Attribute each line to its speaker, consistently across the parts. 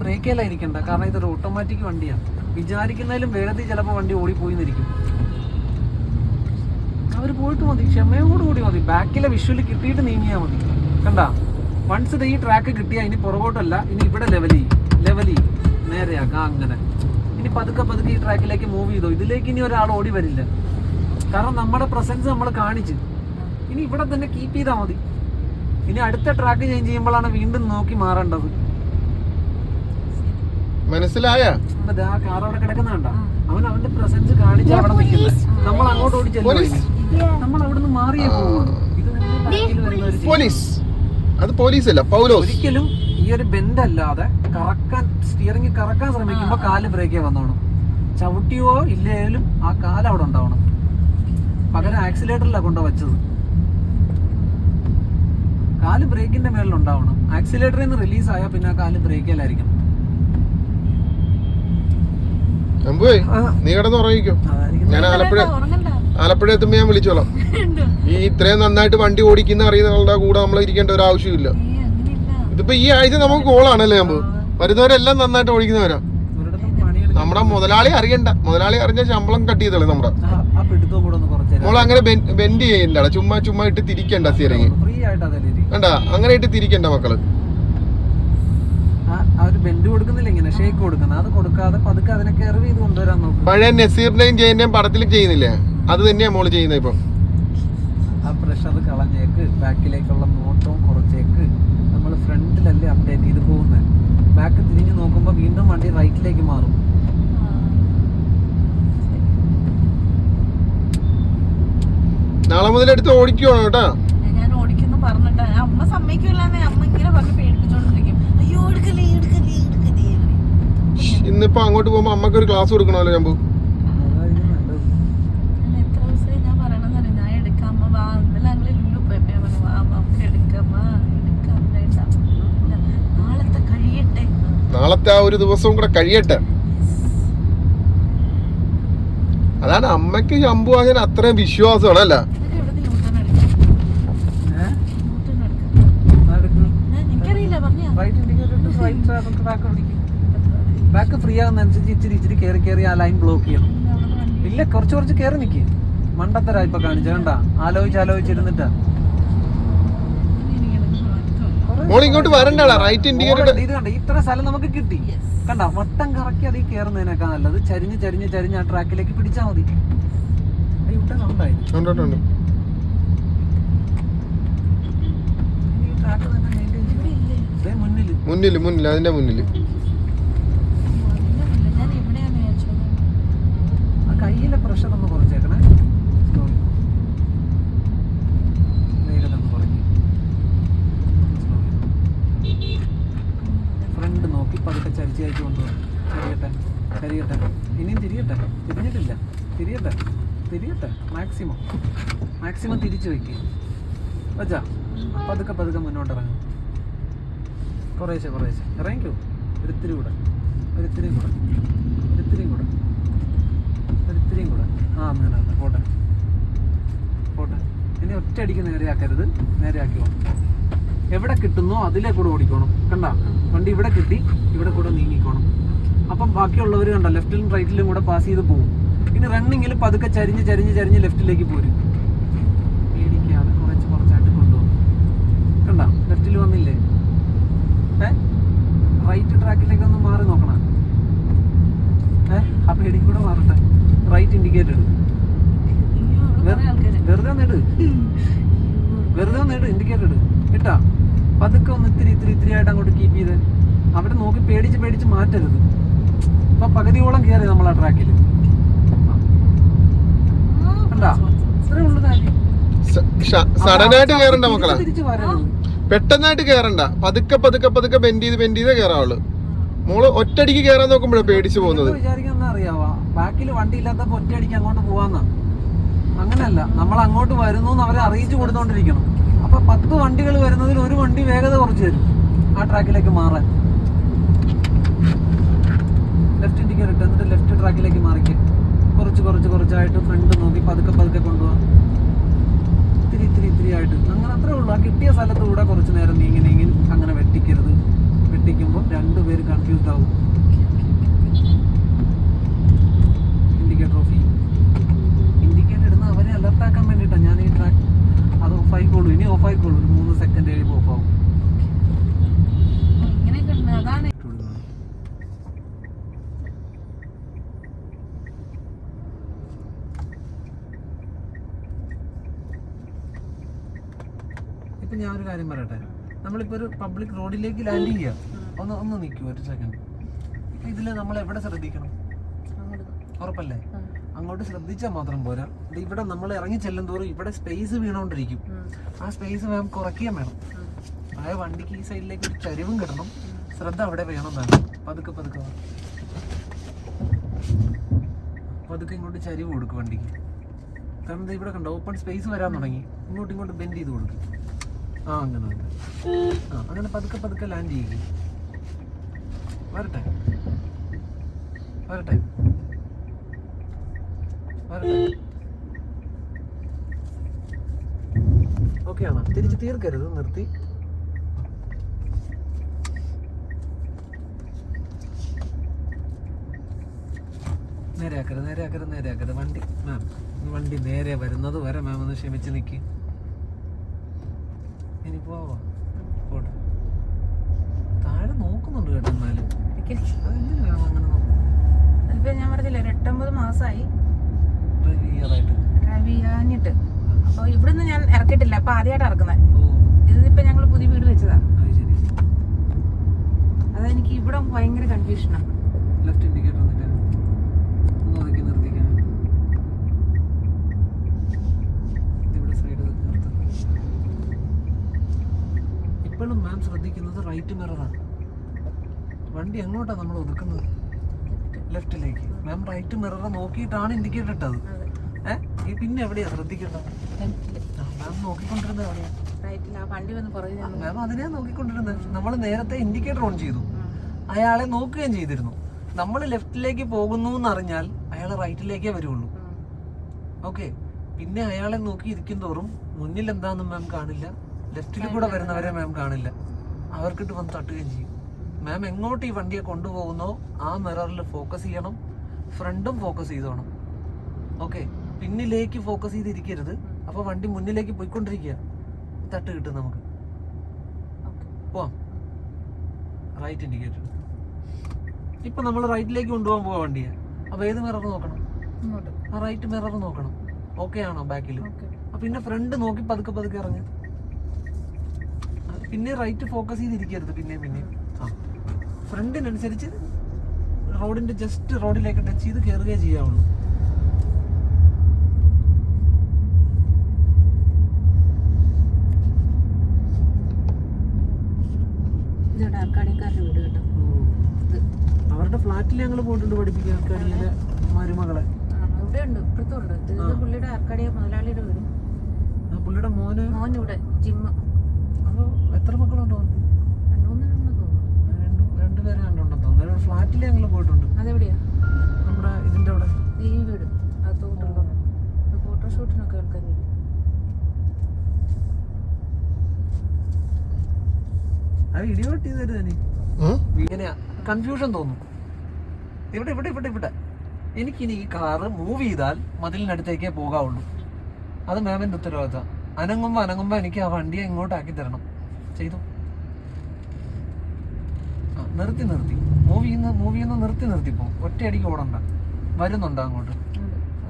Speaker 1: ബ്രേക്കല്ല ഇരിക്കണ്ട. കാരണം ഇതൊരു ഓട്ടോമാറ്റിക് വണ്ടിയാണ് വിചാരിക്കുന്നതിലും വേഗത്തിൽ ചിലപ്പോൾ വണ്ടി ഓടിപ്പോയി എന്നിരിക്കും അവർ പോയിട്ട് മതി. ക്ഷമയോട് കൂടി മതി. ബാക്കിലെ വിഷ്വൽ കിട്ടിയിട്ട് നീങ്ങിയാൽ മതി. കണ്ട? വൺസ് ഇത് ഈ ട്രാക്ക് കിട്ടിയാൽ ഇനി പുറകോട്ടല്ല ഇനി ഇവിടെ ലെവൽ ചെയ്യും. ലെവൽ ചെയ്യും. നേരെയാക്കാം അങ്ങനെ. ഇനി പതുക്കെ പതുക്കെ ഈ ട്രാക്കിലേക്ക് മൂവ് ചെയ്തോ. ഇതിലേക്ക് ഇനി ഒരാൾ ഓടി വരില്ല. കാരണം നമ്മുടെ പ്രസൻസ് നമ്മൾ കാണിച്ച്. ഇനി ഇവിടെ തന്നെ കീപ്പ് ചെയ്താൽ മതി. ഇനി അടുത്ത ട്രാക്ക് ചേഞ്ച് ചെയ്യുമ്പോഴാണ് വീണ്ടും നോക്കി മാറേണ്ടത്.
Speaker 2: മനസ്സിലായ?
Speaker 1: കാർ അവിടെ കിടക്കുന്നുണ്ട? അവൻ അവന്റെ പ്രസൻസ് കാണിച്ച് അവിടെ നിൽക്കുന്നത് നമ്മൾ അങ്ങോട്ട് ഓടി നമ്മൾ മാറിയേ
Speaker 2: പോലീസ്. അത് പോലീസ് അല്ല പൗലോസ്.
Speaker 1: ഒരിക്കലും ഈ ഒരു ബെൻഡ് അല്ലാതെ കറക്കാൻ സ്റ്റിയറിംഗ് കറക്കാൻ ശ്രമിക്കുമ്പോ കാൽ ബ്രേക്കേ വന്നോണം. ചവിട്ടിയോ ഇല്ലെങ്കിലും ആ കാൽ അവിടെ ഉണ്ടാവണം. പകരം ആക്സിലേറ്ററിലാണ് കൊണ്ടു വെച്ചത്. കാൽ ബ്രേക്കിന്റെ മേളിൽ ഉണ്ടാവണം. ആക്സിലേറ്ററിൽ നിന്ന് റിലീസ് ആയാൽ പിന്നെ ആ കാൽ ബ്രേക്കിലായിരിക്കണം
Speaker 2: അമ്പുവേ നീ കിടന്ന് ഉറങ്ങിക്കോ. ഞാൻ ആലപ്പുഴ
Speaker 3: ഉറങ്ങണ്ട.
Speaker 2: ആലപ്പുഴ എത്തുമ്പോ ഞാൻ വിളിച്ചോളാം. ഈ ഇത്രയും നന്നായിട്ട് വണ്ടി ഓടിക്കുന്ന അറിയുന്നവരുടെ കൂടെ നമ്മൾ ഇരിക്കേണ്ട ഒരു ആവശ്യമില്ല. ഇതിപ്പോ ഈ ആഴ്ച നമുക്ക് കോളാണല്ലേ അമ്പു വരുന്നവരെല്ലാം നന്നായിട്ട് ഓടിക്കുന്നവരാ. നമ്മുടെ മുതലാളി അറിയണ്ട. മുതലാളി അറിഞ്ഞ ശമ്പളം കട്ട് ചെയ്തല്ലേ നമ്മുടെ.
Speaker 1: ആ- ആ പിടുത്തവും ഒന്ന് കുറച്ച്
Speaker 2: നമ്മൾ അങ്ങനെ ബെൻഡ് ചെയ്യണ്ട. ചുമ്മാ ചുമ്മാ ഇട്ട് തിരിക്കണ്ട
Speaker 1: ഇരിക്കും.
Speaker 2: കണ്ട? അങ്ങനെ ഇട്ട് തിരിക്കണ്ട മക്കൾ.
Speaker 1: ആ ഒരു ബെൻഡ് കൊടുക്കുന്നില്ല ഇങ്ങനെ ഷേക്ക് കൊടുക്കുന്നത്. അത് കൊടുക്കാതെ പതുക്കെ അതിനെ കെർവ് ചെയ്ത് കൊണ്ടുവരാൻ നോക്കും.
Speaker 2: പഴയ നസീറിന്റെയും ജയന്റെയും പടത്തിൽ ചെയ്യുന്നില്ലേ? അത് തന്നെയാ മോൾ ചെയ്യുന്നത് ഇപ്പം.
Speaker 1: ആ പ്രഷർ കളഞ്ഞേക്ക് ബാക്കിലേക്കുള്ള നോട്ടവും കുറച്ചേക്ക് നമ്മൾ ഫ്രണ്ടിലല്ലേ അപ്ഡേറ്റ് ചെയ്ത് പോകുന്നത് ബാക്ക് തിരിഞ്ഞ് നോക്കുമ്പോൾ വീണ്ടും വണ്ടി റൈറ്റിലേക്ക് മാറും.
Speaker 2: നാളെ മുതൽ എടുത്ത് ഓടിക്കുവാണോ കേട്ടോ?
Speaker 3: ഞാൻ ഓടിക്കുന്നു പറഞ്ഞിട്ടാ. അമ്മ സമ്മതിക്കില്ല അമ്മ ഇങ്ങനെ പറഞ്ഞ്
Speaker 2: ഇന്നിപ്പോ അങ്ങോട്ട് പോകുമ്പോ അമ്മയ്ക്ക് ഒരു ക്ലാസ് കൊടുക്കണമല്ലോ ഞാൻ
Speaker 3: പോകും നാളത്തെ കഴിയട്ടെ.
Speaker 2: നാളത്തെ ആ ഒരു ദിവസവും കൂടെ കഴിയട്ടെ. അതാണ് അമ്മയ്ക്ക് ശമ്പു അങ്ങനെ അത്രയും വിശ്വാസമാണ് അല്ല
Speaker 3: എനിക്കറിയില്ല പറഞ്ഞ
Speaker 1: റൈറ്റ് ഇൻഡിക്കേറ്റർ റൈറ്റ് ട്രാക്ക് പിടിക്കും ബാക്ക് ഫ്രീ ആകുന്നതനുസരിച്ച് ഇച്ചിരി ഇച്ചിരി കയറി കയറി ആ ലൈൻ ബ്ലോക്ക് ചെയ്യണം. ഇല്ല കുറച്ച് കുറച്ച് കയറി നിൽക്കി മണ്ടത്തരാ ഇപ്പൊ കാണിച്ച കണ്ട? ആലോചിച്ച് ആലോചിച്ചിരുന്നിട്ടാ.
Speaker 2: ഇങ്ങോട്ട് റൈറ്റ് ഇൻഡിക്കേറ്റർ
Speaker 1: ഇത് കണ്ട? ഇത്ര സ്ഥലം നമുക്ക് കിട്ടി. കണ്ട? വട്ടം കറക്കി അതിൽ കയറുന്നതിനേക്കാൾ നല്ലത്. ചരിഞ്ഞ് ചരിഞ്ഞ് ചരിഞ്ഞ് ആ ട്രാക്കിലേക്ക് പിടിച്ചാൽ മതി.
Speaker 2: മുന്നിൽ മുന്നിൽ അതിന്റെ മുന്നിൽ
Speaker 3: ഞാൻ എവിടെയാന്ന് വിചാരിച്ചത്
Speaker 1: ആ കയ്യിലെ പ്രഷർ ഒന്ന് കുറച്ചേക്കണേ. Slowly. വേഗത ഒന്ന് കുറയ്ക്ക് ഫ്രണ്ട് നോക്കി പതുക്കെ ചരിച്ച് ചരിച്ച് കൊണ്ടുപോകും ചരിയട്ടെ ചരിയട്ടെ. ഇനിയും തിരിയട്ടെ? തിരിഞ്ഞിട്ടില്ല. തിരിയട്ടെ തിരിയട്ടെ. മാക്സിമം മാക്സിമം തിരിച്ചു വയ്ക്കുക വെച്ചാ പതുക്കെ പതുക്കെ മുന്നോട്ട് ഇറങ്ങും കുറേശ്ശെ കുറേശ്ശെ. ഇറങ്ങിക്കോ? ഒരിത്തിരി കൂടെ. ഒരിത്തിരി കൂടെ ഒരിത്തിരിയും കൂടെ ഒരിത്തിരിയും കൂടെ ആ അങ്ങനെ പോട്ടെ. പോട്ടെ. ഇനി ഒറ്റയടിക്ക് നേരെയാക്കരുത് നേരെയാക്കിയോ എവിടെ കിട്ടുന്നോ അതിലേ കൂടെ ഓടിക്കോണം. കണ്ട? വണ്ടി ഇവിടെ കിട്ടി ഇവിടെ കൂടെ നീങ്ങിക്കോണം. അപ്പം ബാക്കിയുള്ളവർ കണ്ട ലെഫ്റ്റിലും റൈറ്റിലും കൂടെ പാസ് ചെയ്ത് പോകും ഇനി റണ്ണിങ്ങിൽ പതുക്കെ ചരിഞ്ഞ് ചരിഞ്ഞ് ചരിഞ്ഞ് ലെഫ്റ്റിലേക്ക് പോരും പേടിക്കാതെ കുറച്ച് കുറച്ചായിട്ട് കൊണ്ടുപോകും കണ്ട ലെഫ്റ്റിൽ വന്നില്ലേ ഏ റൈറ്റ് ട്രാക്കിലേക്ക് ഒന്ന് മാറി നോക്കണം ഏ ആ പേടി കൂടെ മാറട്ടെ
Speaker 3: കുറെ
Speaker 1: വെറുതെ ഒന്ന് ഇട്. വെറുതെ ഒന്ന് ഇട് ഇൻഡിക്കേറ്റർ ഇട്. ഇട്ടാ. പതുക്കെ ഒന്ന് ഇത്തിരി ഇത്തിരി ഇത്തിരി ആയിട്ട് അങ്ങോട്ട് കീപ്പ് ചെയ്ത്. അവിടെ നോക്കി പേടിച്ച് പേടിച്ച് മാറ്റരുത്. ഇപ്പൊ പകുതിയോളം കയറി നമ്മൾ ആ ട്രാക്കിൽ
Speaker 2: സഡനായിട്ട് കേറണ്ട മക്കളെ. പെട്ടെന്നായിട്ട് കേറണ്ട. പതുക്കെ പതുക്കെ പതുക്കെ ബെൻഡ് ചെയ്ത് ബെൻഡ് ചെയ്തേ കേറാവുള്ളൂ. മോൾ ഒറ്റടിക്ക് കേറാൻ നോക്കുമ്പോഴാണ് പേടിച്ചു പോകുന്നത്.
Speaker 1: വിചാരിക്കുന്ന അറിയാവാ? ബാക്കിൽ വണ്ടി ഇല്ലാത്തപ്പോൾ ഒറ്റയടിക്ക് അങ്ങോട്ട് പോവാന്ന്. അങ്ങനെയല്ല നമ്മൾ അങ്ങോട്ട് വരുന്നു എന്ന് അവരെ അറിയിച്ചു കൊടുത്തോണ്ടിരിക്കണം. അപ്പൊ പത്ത് വണ്ടികൾ വരുന്നതിൽ ഒരു വണ്ടി വേഗത കുറച്ച് തരും. ആ ട്രാക്കിലേക്ക് മാറാൻ. ലെഫ്റ്റ് ഇൻഡിക്കേറ്റർ ഇട്ട്. എന്നിട്ട് ലെഫ്റ്റ് ട്രാക്കിലേക്ക് മാറിക്ക്. കുറച്ച് കുറച്ച് കുറച്ചായിട്ട് ഫ്രണ്ട് നോക്കി പതുക്കെ പതുക്കെ കൊണ്ടുപോകാം ഇത്തിരി ഇത്തിരി ഇത്തിരി ആയിട്ട്. അങ്ങനെ അത്രേ ഉള്ളൂ. ആ കിട്ടിയ സ്ഥലത്തൂടെ കുറച്ച് നേരം നീങ്ങി നീങ്ങി അങ്ങനെ വെട്ടിക്കരുത്. വെട്ടിക്കുമ്പോൾ രണ്ടുപേര് കൺഫ്യൂസ് ആവും. ഇൻഡിക്കേറ്റർ ഓഫ് ചെയ്യും ഇൻഡിക്കേറ്റർ ഇടുന്ന അവരെ അലർട്ട് ആക്കാൻ വേണ്ടിയിട്ടാണ് ഞാൻ ഈ ട്രാക്ക് അത് ഓഫ് ആയിക്കോളൂ. ഇനി ഓഫ് ആയിക്കോളൂ. മൂന്ന് സെക്കൻഡ് കഴിയുമ്പോൾ ഓഫ് ആവും. ഇപ്പൊ ഞാൻ ഒരു കാര്യം പറയട്ടെ. നമ്മളിപ്പോ ഒരു പബ്ലിക് റോഡിലേക്ക് ലാൻഡ് ചെയ്യുക ഒന്ന് ഒന്ന് നിൽക്കൂ ഒരു സെക്കൻഡ് ഇതിൽ നമ്മൾ എവിടെ ശ്രദ്ധിക്കണം? ഉറപ്പല്ലേ. അങ്ങോട്ട് ശ്രദ്ധിച്ചാൽ മാത്രം പോരാ. ഇവിടെ നമ്മൾ ഇറങ്ങി ചെല്ലും തോറും ഇവിടെ സ്പേസ് വീണോണ്ടിരിക്കും. ആ സ്പേസ് മാം കുറയ്ക്കാൻ വേണം. അതായത് വണ്ടിക്ക് ഈ സൈഡിലേക്ക് ഒരു ചരിവും കിട്ടണം. ശ്രദ്ധ അവിടെ വേണം വേണം പതുക്കെ പതുക്കെ. പതുക്കെ ഇങ്ങോട്ട് ചരിവ് കൊടുക്കും വണ്ടിക്ക്. കാരണം ഇവിടെ കണ്ടോ ഓപ്പൺ സ്പേസ് വരാൻ തുടങ്ങി. ഇങ്ങോട്ട് ഇങ്ങോട്ട് ബെൻഡ് ചെയ്ത് കൊടുക്കും. ആ അങ്ങനെ ആ അങ്ങനെ പതുക്കെ പതുക്കെ ലാൻഡ് വരട്ടെ വരട്ടെ. വരട്ടെ. ഓക്കെ ആണോ തിരിച്ച് തീർക്കരുത് നിർത്തി. നേരെയാക്കരുത് നേരെയാക്കരുത് നേരെയാക്കരുത്. വണ്ടി മാം വണ്ടി നേരെ വരുന്നത് വരെ മാം ഒന്ന് ക്ഷമിച്ച് നിൽക്കി ഇനി പോവാ. പോട്ടെ. താഴെ നോക്കുന്നുണ്ട് കേട്ടോ എന്നാലും. മാം അങ്ങനെ നോക്കും
Speaker 3: ഞാൻ പറഞ്ഞില്ല ഒരു എട്ടൊമ്പത് മാസമായി
Speaker 1: ഡ്രൈവ് ചെയ്യാറായിട്ട്
Speaker 3: ഡ്രൈവ് ചെയ്യാഞ്ഞിട്ട്. അപ്പൊ ഇവിടുന്ന് ഞാൻ ഇറക്കിയിട്ടില്ല. അപ്പൊ ആദ്യമായിട്ട് ഇറക്കുന്നത്
Speaker 1: ഓ.
Speaker 3: ഇതിപ്പോ ഞങ്ങൾ പുതിയ വീട് വെച്ചതാ. അതെനിക്ക് ഇവിടെ ഭയങ്കര കൺഫ്യൂഷനാണ്
Speaker 1: ലെഫ്റ്റ് ഇൻഡിക്കേറ്റർ ഇപ്പോഴും മാം ശ്രദ്ധിക്കുന്നത് റൈറ്റ് മിററാണ് വണ്ടി എങ്ങോട്ടാണ് നമ്മൾ ഒതുക്കുന്നത്? ലെഫ്റ്റിലേക്ക് മാം റൈറ്റ് മിറർ നോക്കിയിട്ടാണ് ഇൻഡിക്കേറ്റർ ഇട്ടത്. ഏഹ് ഈ പിന്നെ എവിടെയാ? ശ്രദ്ധിക്കേണ്ടത് മാം നോക്കിക്കൊണ്ടിരുന്നത് എവിടെയാ? മാം അതിനെ നോക്കിക്കൊണ്ടിരുന്നത്. നമ്മൾ നേരത്തെ ഇൻഡിക്കേറ്റർ ഓൺ ചെയ്തു. അയാളെ നോക്കുകയും ചെയ്തിരുന്നു. നമ്മൾ ലെഫ്റ്റിലേക്ക് പോകുന്നു എന്നറിഞ്ഞാൽ അയാൾ റൈറ്റിലേക്കേ വരുള്ളൂ ഓക്കെ പിന്നെ അയാളെ നോക്കി ഇരിക്കും തോറും മുന്നിൽ എന്താണെന്ന് മാം കാണില്ല ലെഫ്റ്റിൽ കൂടെ വരുന്നവരെ മാം കാണില്ല. അവർക്കിട്ട് വന്ന് തട്ടുകയും ചെയ്യും. മാം എങ്ങോട്ട് ഈ വണ്ടിയെ കൊണ്ടുപോകുന്നോ ആ മിററിൽ ഫോക്കസ് ചെയ്യണം. ഫ്രണ്ടും ഫോക്കസ് ചെയ്തോണം. ഓക്കെ പിന്നിലേക്ക് ഫോക്കസ് ചെയ്തിരിക്കരുത്. അപ്പൊ വണ്ടി മുന്നിലേക്ക് പോയിക്കൊണ്ടിരിക്കുക. തട്ട് കിട്ടും നമുക്ക്. പോവാം. റൈറ്റ് ഇൻഡിക്കേറ്റർ ഇപ്പൊ നമ്മൾ റൈറ്റിലേക്ക് കൊണ്ടുപോകാൻ പോവാ വണ്ടിയെ. അപ്പൊ ഏത് മിറർ നോക്കണം? ആ റൈറ്റ് മിറർ നോക്കണം. ഓക്കെ ആണോ ബാക്കിൽ പിന്നെ ഫ്രണ്ട് നോക്കി പതുക്കെ പതുക്കെ ഇറങ്ങി. പിന്നെ റൈറ്റ് ഫോക്കസ് ചെയ്തിരിക്കരുത്. പിന്നെ പിന്നെ ആ. ഫ്രണ്ടിനനുസരിച്ച് റോഡിന്റെ ജസ്റ്റ് റോഡിലേക്ക് ടച്ച് ചെയ്ത് കയറുകയേ ചെയ്യാവുള്ളൂ. അവരുടെ ഫ്ലാറ്റിൽ ഞങ്ങൾ പോയിട്ടുണ്ട് പഠിപ്പിക്കാൻ കഴിയില്ല മരുമകളെ.
Speaker 3: പുള്ളിയുടെ ആർക്കാടിയ മുതലാളിയുടെ വീട്.
Speaker 1: ആ പുള്ളിയുടെ മോന്?
Speaker 3: മോൻ ഇവിടെ ജിമ്മ്.
Speaker 1: അപ്പോൾ എത്ര മക്കളുണ്ടോ രണ്ടുപേരെ കണ്ടുണ്ടോ അന്നേരം ഫ്ലാറ്റിൽ ഞങ്ങൾ പോയിട്ടുണ്ട്.
Speaker 3: അതെവിടെയാ?
Speaker 1: നമ്മുടെ ഇതിന്റെ അവിടെ.
Speaker 3: ഈ വീട്. അകത്തോട്ടുള്ള ഫോട്ടോഷൂട്ടിനൊക്കെ ആൾക്കാർ വരും.
Speaker 1: അത്? ഇങ്ങനെയാ. കൺഫ്യൂഷൻ തോന്നും. ഇവിടെ ഇവിടെ ഇവിടെ ഇവിടെ. എനിക്കിനി ഈ കാറ് മൂവ് ചെയ്താൽ മതിലിനടുത്തേക്കേ പോകാവുള്ളൂ. അത് മാമിന്റെ ഉത്തരവാദിത്തം. അനങ്ങുമ്പോ അനങ്ങുമ്പോ എനിക്ക് ആ വണ്ടിയെ ഇങ്ങോട്ടാക്കി തരണം. ചെയ്തു. നിർത്തി നിർത്തി. മൂവ് ചെയ്യുന്ന മൂവ് ചെയ്യുന്ന നിർത്തി നിർത്തി പോ ഒറ്റയടിക്ക് ഓടണ്ട. വരുന്നുണ്ട് അങ്ങോട്ട്.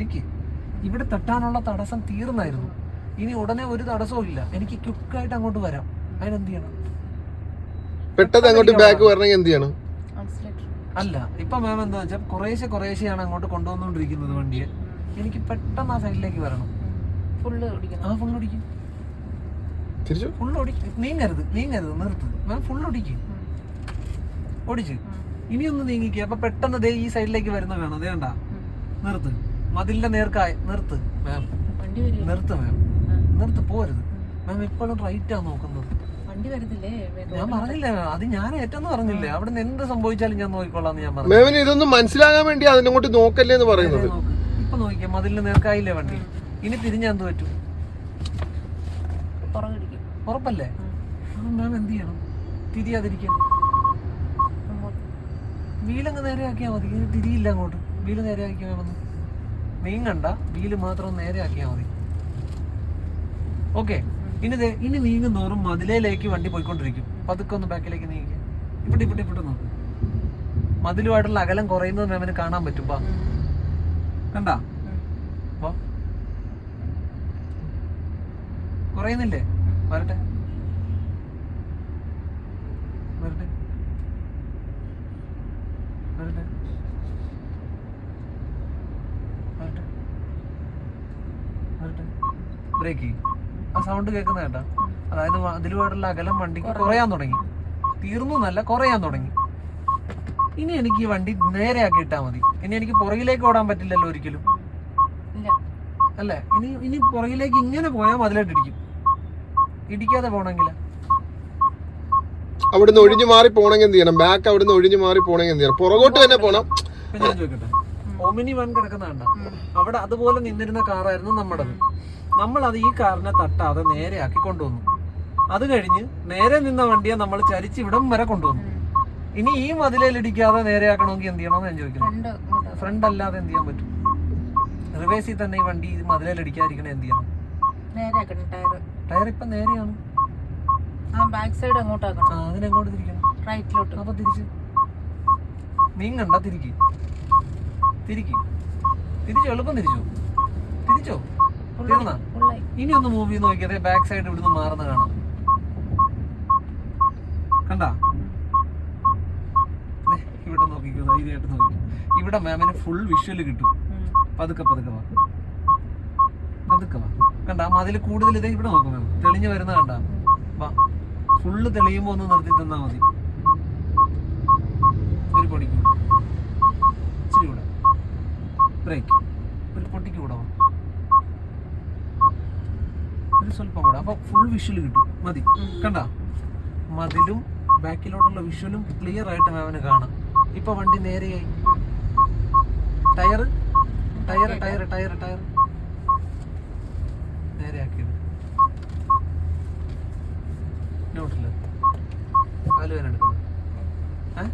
Speaker 1: നിക്ക്. ഇവിടെ തട്ടാനുള്ള തടസ്സം തീർന്നായിരുന്നു. ഇനി ഉടനെ ഒരു തടസ്സവും ഇല്ല. എനിക്ക് ക്യുക്കായിട്ട് അങ്ങോട്ട് വരാം. അതിനെന്ത് ചെയ്യണം?
Speaker 2: പെട്ടെന്ന് അങ്ങോട്ട് ബാക്ക് വരണമെങ്കിൽ എന്ത് ചെയ്യണം?
Speaker 1: അല്ല ഇപ്പൊ മാം എന്താ വെച്ചാൽ കുറേശ്ശെ കുറേശ്ശെയാണ് അങ്ങോട്ട് കൊണ്ടുവന്നുകൊണ്ടിരിക്കുന്നത് വണ്ടിയെ. എനിക്ക് പെട്ടെന്ന് ആ സൈഡിലേക്ക് വരണം.
Speaker 3: ഫുള്ള്
Speaker 1: ആ ഫുൾ ഒടിക്കും
Speaker 2: ഫുള്ള്
Speaker 1: ഫുൾ ഒടിക്കും നീങ്ങരുത് നീങ്ങരുത് നിർത്ത്. മാം ഫുൾ ഒടിക്കും ഓടിച്ച്. ഇനിയൊന്ന് നീങ്ങിക്കുക അപ്പൊ പെട്ടെന്ന് ദേ ഈ സൈഡിലേക്ക് വരുന്ന വേണം. അതേ കണ്ടാ. നിർത്ത്. മതിലിന്റെ നേർക്കായി. നിർത്ത്. മാം
Speaker 3: വണ്ടി വരും
Speaker 1: നിർത്ത് മാം നിർത്ത് പോരുത്. മാം ഇപ്പോഴും റൈറ്റാ നോക്കുന്നത്.
Speaker 3: വണ്ടി വരുന്നില്ലേ?
Speaker 1: ഞാൻ പറഞ്ഞില്ല അത് ഞാൻ ഏറ്റെന്ന് പറഞ്ഞില്ലേ. അവിടെ നിന്ന് എന്ത് സംഭവിച്ചാലും ഞാൻ നോക്കിക്കോളാം ഞാൻ പറഞ്ഞു.
Speaker 2: ഇതൊന്നും മനസ്സിലാകാൻ വേണ്ടി അതിനോട്ട് നോക്കല്ലേ എന്ന് പറയുന്നത്.
Speaker 1: നോക്ക്. ഇപ്പൊ നോക്കിയാ മതിലിന് നേർക്കായില്ലേ വണ്ടി? ഇനി തിരിഞ്ഞാ എന്ത് പറ്റും? ഉറപ്പല്ലേ? മാം എന്ത് ചെയ്യണം? തിരിയാതിരിക്കാൻ. വീലങ്ങ് നേരെ ആക്കിയാൽ മതി തിരിയില്ല അങ്ങോട്ട്. വീൽ നേരെ ആക്കിയാൽ മെയിൻ നീങ്ങണ്ട വീൽ മാത്രം നേരെ ആക്കിയാൽ മതി. ഓക്കെ. ഇനി ഇനി നീങ്ങും തോറും മതിലേലേക്ക് വണ്ടി പോയിക്കൊണ്ടിരിക്കും. പതുക്കെ ഒന്ന് ബാക്കിലേക്ക് നീങ്ങിക്കുക ഇവിടെ ഇവിടെ ഇവിടെ നോക്ക്. മതിലുമായിട്ടുള്ള അകലം കുറയുന്നത് മാമിന് കാണാൻ പറ്റും. പാ കണ്ട? കുറയുന്നില്ലേ? വരട്ടെ വരട്ടെ വരട്ടെ വരട്ടെ ബ്രേക്ക് ആ സൗണ്ട് കേൾക്കുന്ന കേട്ടാ. അതായത് അതിൽ അതിലുമായിട്ടുള്ള അകലം വണ്ടിക്ക് കുറയാൻ തുടങ്ങി. തീർന്നു എന്നല്ല കുറയാൻ തുടങ്ങി. ഇനി എനിക്ക് ഈ വണ്ടി നേരെയാക്കി ഇട്ടാ മതി. ഇനി എനിക്ക് പുറകിലേക്ക് ഓടാൻ പറ്റില്ലല്ലോ ഒരിക്കലും.
Speaker 3: ഇല്ല.
Speaker 1: അല്ലേ? ഇനി ഇനി പുറകിലേക്ക് ഇങ്ങനെ പോയാൽ മതിലായിട്ട് ഇടിക്കും ഇടിക്കാതെ പോണെങ്കിൽ
Speaker 2: അവിടുന്ന് ഒഴിഞ്ഞു മാറി പോണെങ്കിൽ എന്ത് ചെയ്യണം? ബാക്ക് അവിടുന്ന് ഒഴിഞ്ഞു മാറി പോണെങ്കിൽ എന്ത് ചെയ്യണം? പുറകോട്ട് തന്നെ പോണം.
Speaker 1: ചോദിക്കട്ടെ? ഒമിനി വൺ കിടക്കുന്ന കണ്ട. അവിടെ അതുപോലെ നിന്നിരുന്ന കാറായിരുന്നു നമ്മുടേത്. നമ്മൾ അത് ഈ കാറിനെ തട്ടാതെ നേരെയാക്കി കൊണ്ടുവന്നു. അത് കഴിഞ്ഞ് നേരെ നിന്ന വണ്ടിയെ നമ്മൾ ചരിച്ച് ഇവിടം വരെ കൊണ്ടുവന്നു. ഇനി ഈ മതിലേൽ ഇടിക്കാതെ നേരെയാക്കണമെങ്കിൽ എന്ത് ചെയ്യണമെന്ന് ഞാൻ ചോദിക്കുന്നു.
Speaker 3: ഫ്രണ്ട്
Speaker 1: അല്ലാതെ എന്ത് ചെയ്യാൻ പറ്റും? റിവേഴ്സിൽ തന്നെ ഈ വണ്ടി മതിലേൽ ഇടിക്കാതിരിക്കണേ എന്ത് ചെയ്യണം?
Speaker 3: നേരെ ടയർ
Speaker 1: ഇപ്പൊ നേരെയാണ്. അതിനെങ്ങോട്ട് തിരിക്കണം?
Speaker 3: റൈറ്റിലോട്ട്
Speaker 1: അപ്പൊ തിരിച്ച്. നീങ്ങണ്ട തിരിക്ക്. തിരിക്ക്. തിരിച്ചു? എളുപ്പം തിരിച്ചോ? തിരിച്ചോ? തീർന്നാ? ഇനി ഒന്ന് മൂവ് ചെയ്ത് നോക്കിയതേ ബാക്ക് സൈഡ് ഇവിടുന്ന് മാറുന്ന കാണാം. കണ്ട? ഇവിടെ നോക്കിക്കോ ധൈര്യമായിട്ട് നോക്കിക്കോ. ഇവിടെ മാമിന് ഫുൾ വിഷ്വൽ കിട്ടും. പതുക്കെ പതുക്കെ വാ. പതുക്കെ വാ. കണ്ട? മതിൽ കൂടുതൽ ഇതേ ഇവിടെ നോക്കും മാം തെളിഞ്ഞു വരുന്ന കണ്ട? വാ. ഫുള്ള് തെളിയുമ്പോ ഒന്ന് നിർത്തി തന്നാ മതി. ഒരു പൊടിക്ക്. ബ്രേക്ക് ഒരു പൊട്ടിക്ക് കൂടെ ഒരു സ്വല്പം കൂടെ. അപ്പൊ ഫുൾ വിഷ്വൽ കിട്ടും. മതി. കണ്ട? മതിലും ബാക്കിലോട്ടുള്ള വിഷ്വലും ക്ലിയർ ആയിട്ട് മാമിന് കാണാം. ഇപ്പൊ വണ്ടി നേരെയായി. Tyre tyre tyre tyre tyre നേരെയാക്കിയത്. നോട്ടില്ല കാലുവേന എടുക്കുന്നത്. ഏ?